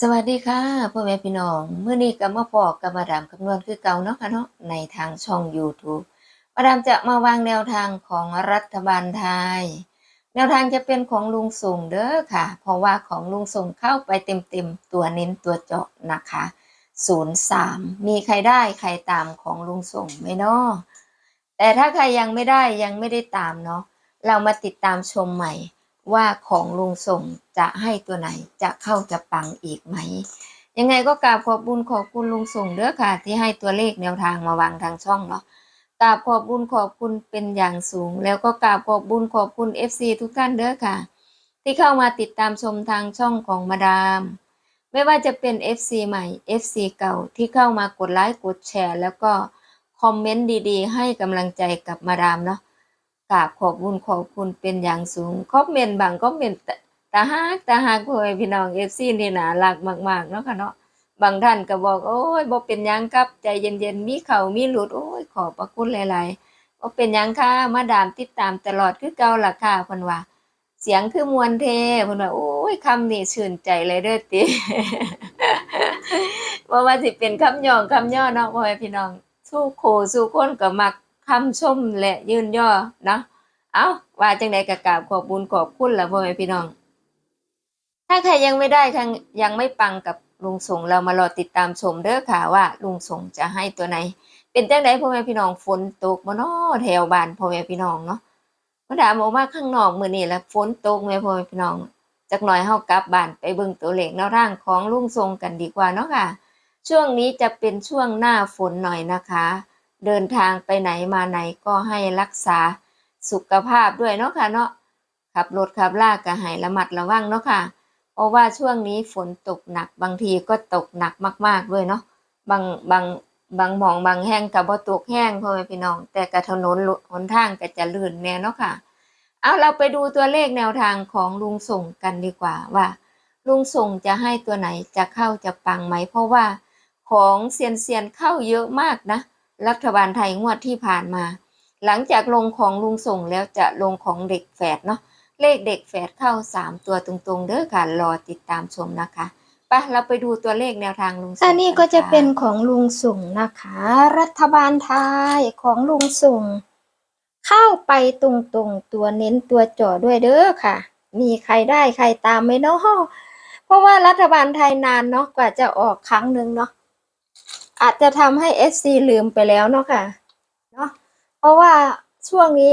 สวัสดีค่ะพ่อแม่พี่น้องเมื่อนี้ก็มาพอกับมาดามคำนวณคือเก่าเนาะค่ะเนาะในทางช่อง YouTube มาดามจะมาวางแนวทางของรัฐบาลไทย แนวทางจะเป็นของลุงส่งเด้อค่ะ เพราะว่าของลุงส่งเข้าไปเต็มๆตัวเน้นตัวเจาะนะคะ03 มีใครได้ใครตามของลุงส่งไหมเนาะแต่ถ้าใครยังไม่ได้ยังไม่ได้ตามเนาะเรามาติดตามชมใหม่ ว่าของลุงส่งจะให้ตัวไหนจะเข้าจะปังอีกไหม ยังไงก็กราบขอบบุญขอบคุณลุงส่งเด้อค่ะ ที่ให้ตัวเลขแนวทางมาวางทางช่องเนาะกราบขอบบุญขอบคุณเป็นอย่างสูง แล้วก็กราบขอบบุญขอบคุณ FC ทุกท่านเด้อค่ะ ที่เข้ามาติดตามชมทางช่องของมาดามไม่ว่าจะเป็น FC ใหม่ FC เก่าที่เข้ามากดไลค์กดแชร์ แล้วก็คอมเมนต์ดีๆ ให้กำลังใจกับมาดามเนาะ กราบขอบคุณขอบคุณเป็นอย่างสูงคอมเมนต์บางคอมเมนต์ตาฮักตาฮักพ่อพี่น้องเอฟซีนี่น่ารักมากๆเนาะค่ะเนาะบางท่านก็บอกโอ้ยบ่เป็นยังครับใจเย็นๆมีเขามีหลุดโอ้ยขอบพระคุณหลายๆบ่เป็นยังค่ะมาดามติดตามตลอดคือเก่าล่ะค่ะเพิ่นว่า เสียงคือมวลเทเพิ่นว่าโอ้ยคำนี้ชื่นใจเลยเด้อติบ่ว่าสิเป็นคำย่องคำย่อเนาะพ่อแม่พี่น้องสู้โคสู้คนก็มัก คำชมและยืนย่อเนาะเอาว่าจังใดก็กราบขอบบุญขอบคุณละพ่อแม่พี่น้อง ถ้าใครยังไม่ได้ทางยังไม่ปังกับลุงสงเรามารอติดตามชมเด้อค่ะว่าลุงสงจะให้ตัวไหน เป็นจังใดพ่อแม่พี่น้องฝนตกบ่เนาะแถวบ้านพ่อแม่พี่น้องเนาะมาดามออกมาข้างนอกมือนี้แล้วฝนตกแม่พ่อแม่พี่น้องจักหน่อยเฮากลับบ้านไปเบิ่งตัวเลขแนวทางของลุงสงกันดีกว่าเนาะค่ะ ช่วงนี้จะเป็นช่วงหน้าฝนหน่อยนะคะ เดินทางไปไหนมาไหนก็ให้รักษาสุขภาพด้วยเนาะค่ะเนาะขับรถขับลากก็ให้ระมัดระวังเนาะค่ะ เพราะว่าช่วงนี้ฝนตกหนักบางทีก็ตกหนักมาก ๆด้วยเนาะบางบางบางหมองบางแห่งก็บ่ตกแห้งพ่อแม่พี่น้อง แต่กระถนนหนทางก็จะลื่นแน่เนาะค่ะ เอาเราไปดูตัวเลขแนวทางของลุงส่งกันดีกว่าว่า ลุงส่งจะให้ตัวไหนจะเข้าจะปังไหม เพราะว่าของเซียนเซียนเข้าเยอะมากนะ รัฐบาลไทยงวดที่ผ่านมา หลังจากลงของลุงส่งแล้วจะลงของเด็กแฝดเนาะเลขเด็กแฝดเข้า 3 ตัวตรงๆเด้อค่ะรอติดตามชมนะคะไปเราไปดูตัวเลขแนวทางลุงส่งอันนี้ก็จะเป็นของลุงส่งนะคะ รัฐบาลไทยของลุงส่ง เข้าไปตรงๆตัวเน้นตัวจ่อด้วยเด้อค่ะ มีใครได้ใครตามไหมเนาะเพราะว่ารัฐบาลไทยนานเนาะกว่าจะออกครั้งหนึ่งเนาะ อาจจะทำให้ FC ลืมไปแล้วเนาะค่ะเนาะเพราะว่าช่วงนี้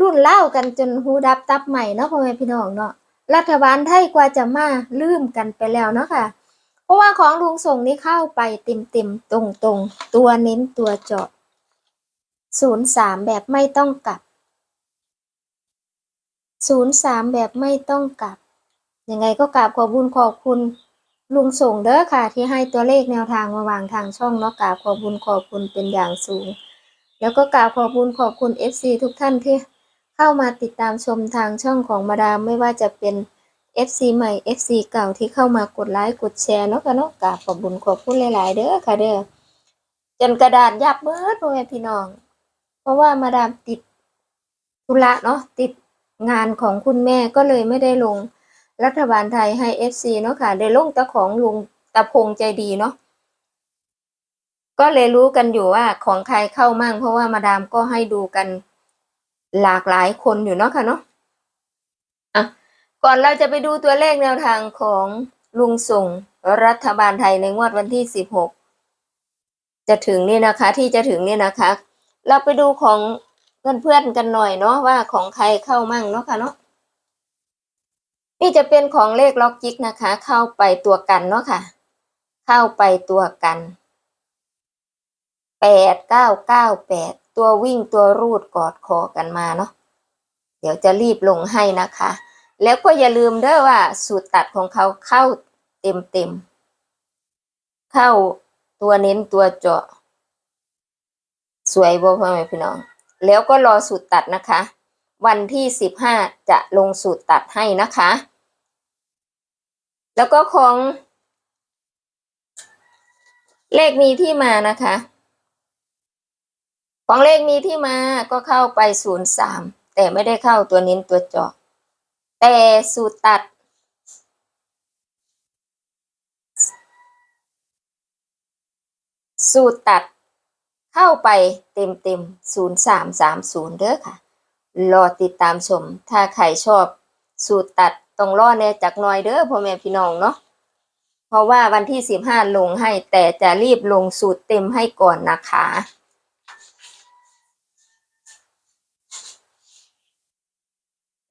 รุ่นเล่ากันจนหูดับตับใหม่เนาะพ่อแม่พี่น้องเนาะรัฐบาลไทยกว่าจะมาลืมกันไปแล้วเนาะค่ะ เพราะว่าของลุงส่งนี่เข้าไปเต็มเต็มๆตรงตรงตัวเน้นตัวเจาะศูนย์สามแบบไม่ต้องกลับศูนย์สามแบบไม่ต้องกลับยังไงก็กราบขอบคุญขอบคุณ ลุงส่งเด้อค่ะ ที่ให้ตัวเลขแนวทางมาวางทางช่องเนาะกราบขอบคุญขอบคุณเป็นอย่างสูง แล้วก็กราบขอบคุญขอบคุณ FC ทุกท่านที่เข้ามาติดตามชมทางช่องของมาดามไม่ว่าจะเป็น FC ใหม่ FC เก่าที่เข้ามากดไลค์กดแชร์เนาะค่ะเนาะกราบขอบคุญขอบคุณหลาย ๆ เด้อค่ะเด้อจนกระดาษยับเบิดพ่อแม่พี่น้อง เพราะว่ามาดามติดธุระเนาะติดงานของคุณแม่ก็เลยไม่ได้ลง รัฐบาลไทยให้ FC เนาะค่ะได้ลงต่ของลุงตะพงใจดีเนาะก็เลยรู้กันอยู่ว่าของใครเข้ามั่ง เพราะว่ามาดามก็ให้ดูกันหลากหลายคนอยู่เนาะค่ะเนาะอะก่อนเราจะไปดูตัวเลขแนวทางของลุงส่งรัฐบาลไทยในงวดวันที่ 16 จะถึงนี่นะคะ ที่จะถึงนี่นะคะ เราไปดูของเพื่อนๆกันหน่อยเนาะว่าของใครเข้ามั่งเนาะค่ะเนาะ นี่จะเป็นของเลขล็อกจิกนะคะ เข้าไปตัวกันเนาะค่ะ เข้าไปตัวกันแปดเก้าเก้าแปดตัววิ่งตัวรูดกอดคอกันมาเนาะเดี๋ยวจะรีบลงให้นะคะ แล้วก็อย่าลืมเด้อว่าสูตรตัดของเขาเข้าเต็มเต็มเข้าตัวเน้นตัวเจาะ สวยบ่พ่อแม่พี่น้อง แล้วก็รอสูตรตัดนะคะ วันที่สิบห้าจะลงสูตรตัดให้นะคะ แล้วก็ของ เลขมีที่มานะคะ ของเลขมีที่มาก็เข้าไปศูนย์สามแต่ไม่ได้เข้าตัวนิ้นตัวจอกแต่สูตรตัด สูตรตัดเข้าไปเต็มเต็มศูนย์สามสามศูนย์เด้อค่ะ รอติดตามชม ถ้าใครชอบ สูตรตัด ต้องรอแน่จักหน่อยเด้อพ่อแม่พี่น้องเนาะเพราะว่าวันที่สิบห้าลงให้แต่จะรีบลงสูตรเต็มให้ก่อนนะคะ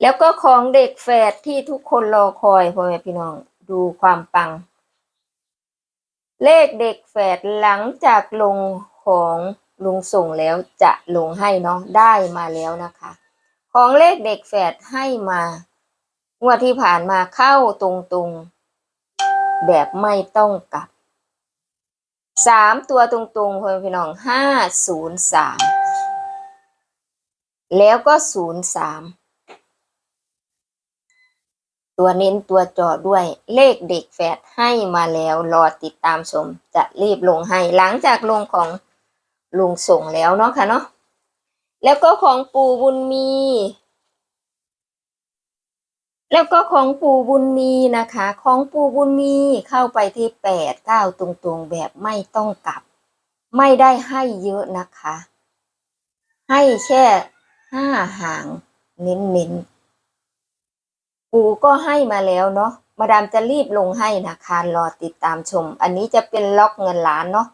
แล้วก็ของเด็กแฝดที่ทุกคนรอคอยพ่อแม่พี่น้องดูความปัง เลขเด็กแฝดหลังจากลงของลุงส่งแล้วจะลงให้เนาะได้มาแล้วนะคะ ของเลขเด็กแฝดให้มา งวดที่ผ่านมาเข้าตรงๆ แบบไม่ต้องกลับสามตัวตรงๆพ่อแม่พี่น้องห้าศูนย์สามแล้วก็ศูนย์สามตัวเน้นตัวจอด้วยเลขเด็กแฝดให้มาแล้วรอติดตามชม จะรีบลงให้หลังจากลงของลุงส่งแล้วเนาะค่ะเนาะแล้วก็ของปู่บุญมี แล้วก็ของปู่บุญมีนะคะ ของปู่บุญมีเข้าไปที่แปดเก้าตรงๆแบบไม่ต้องกลับ ไม่ได้ให้เยอะนะคะ ให้แค่ห้าหาง เน้นๆ ปูก็ให้มาแล้วเนาะมาดามจะรีบลงให้นะคะ รอติดตามชม อันนี้จะเป็นล็อกเงินล้านเนาะ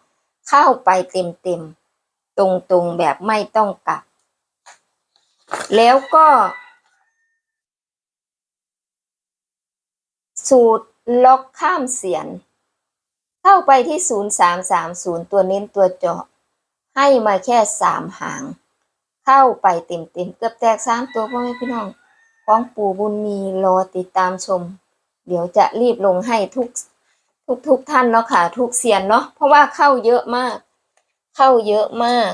เข้าไปเต็มๆ ตรงๆ แบบไม่ต้องกลับ แล้วก็ สูตรล็อกข้ามเสียน เข้าไปที่ศูนย์สามสามศูนย์ตัวเน้นตัวเจาะ ให้มาแค่สามหาง เข้าไปเต็มๆเกือบแตกสามตัวพ่อแม่พี่น้อง ของปู่บุญมีรอติดตามชม เดี๋ยวจะรีบลงให้ทุกทุกทุกท่านเนาะค่ะ ทุกเสียนเนาะเพราะว่าเข้าเยอะมาก เข้าเยอะมาก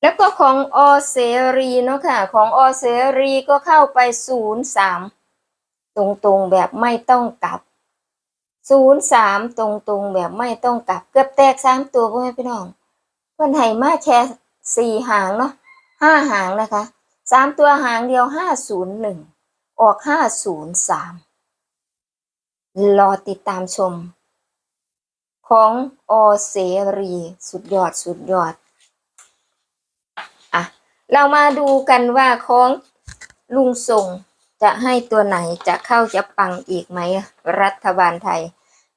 แล้วก็ของอเสรีเนาะค่ะ ของอเสรีก็เข้าไปศูนย์สาม ตรงๆแบบไม่ต้องกลับศูนย์สามตรงๆแบบไม่ต้องกลับ เกือบแตกสามตัวพ่อแม่พี่น้องเพิ่นให้มาแค่สี่หางเนาะห้าหางนะคะสามตัวหางเดียวห้าศูนย์หนึ่งออกห้าศูนย์สามรอติดตามชม ของอเสรี สุดยอดสุดยอดอะเรามาดูกันว่าของลุงส่ง จะให้ตัวไหนจะเข้าจะปังอีกไหม รัฐบาลไทย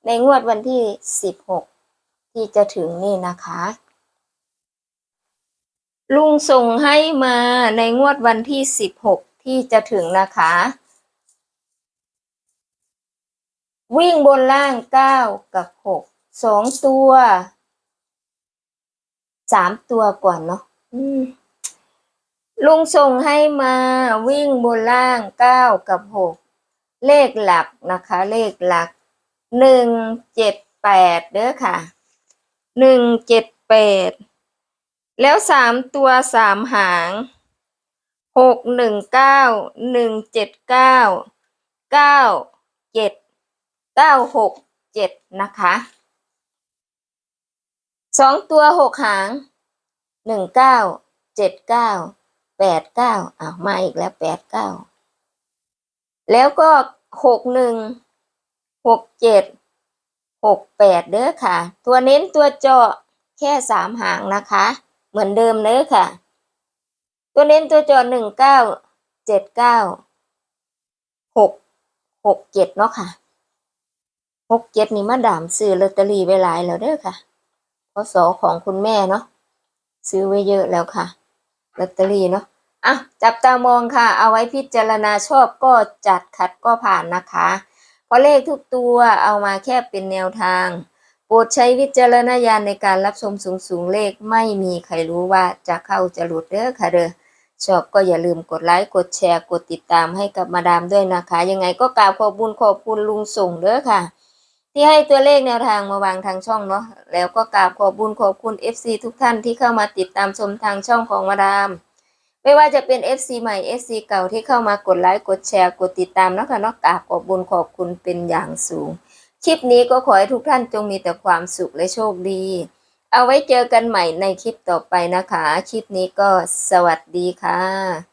ในงวดวันที่สิบหกที่จะถึงนี่นะคะ ลุงส่งให้มาในงวดวันที่สิบหกที่จะถึงนะคะ วิ่งบนล่างเก้ากับหกสองตัวสามตัวก่อนเนาะ ลุงส่งให้มาวิ่งบนล่างเก้ากับหกเลขหลักนะคะ เลขหลักหนึ่งเจ็ดแปดเด้อค่ะหนึ่งเจ็ดแปดแล้วสามตัวสามหางหกหนึ่งเก้าหนึ่งเจ็ดเก้าเก้าเจ็ดเก้าหกเจ็ดนะคะสองตัวหกหางหนึ่งเก้าเจ็ดเก้า แปดเก้าอ้าวมาอีกแล้วแปดเก้าแล้วก็หกหนึ่งหกเจ็ดหกแปดเด้อค่ะ ตัวเน้นตัวเจาะแค่สามหางนะคะ เหมือนเดิมเลยค่ะ ตัวเน้นตัวจอหนึ่งเก้าเจ็ดเก้าหกหกเจ็ดเนาะค่ะหกเจ็ดนี่มาดามซื้อลอตเตอรี่ไว้หลายแล้วเด้อค่ะพศของคุณแม่เนาะซื้อไว้เยอะแล้วค่ะลอตเตอรี่เนาะ อะจับตามองค่ะ เอาไว้พิจารณาชอบก็จัดขัดก็ผ่านนะคะ เพราะเลขทุกตัวเอามาแค่เป็นแนวทาง โปรดใช้วิจารณญาณในการรับชมสูงสูงๆเลขไม่มีใครรู้ว่าจะเข้าจะหลุดเด้อค่ะเด้อชอบก็อย่าลืมกดไลค์กดแชร์กดติดตามให้กับมาดามด้วยนะคะ ยังไงก็กราบขอบุญขอบคุณลุงส่งเด้อค่ะ ที่ให้ตัวเลขแนวทางมาวางทางช่องเนาะแล้วก็กราบขอบบุญขอบคุณ FC ทุกท่านที่เข้ามาติดตามชมทางช่องของมาดาม ไม่ว่าจะเป็น FC ใหม่ FC เก่าที่เข้ามากดไลค์กดแชร์กดติดตามเนาะค่ะเนาะกราบขอบบุญขอบคุณเป็นอย่างสูง คลิปนี้ก็ขอให้ทุกท่านจงมีแต่ความสุขและโชคดี เอาไว้เจอกันใหม่ในคลิปต่อไปนะคะ คลิปนี้ก็สวัสดีค่ะ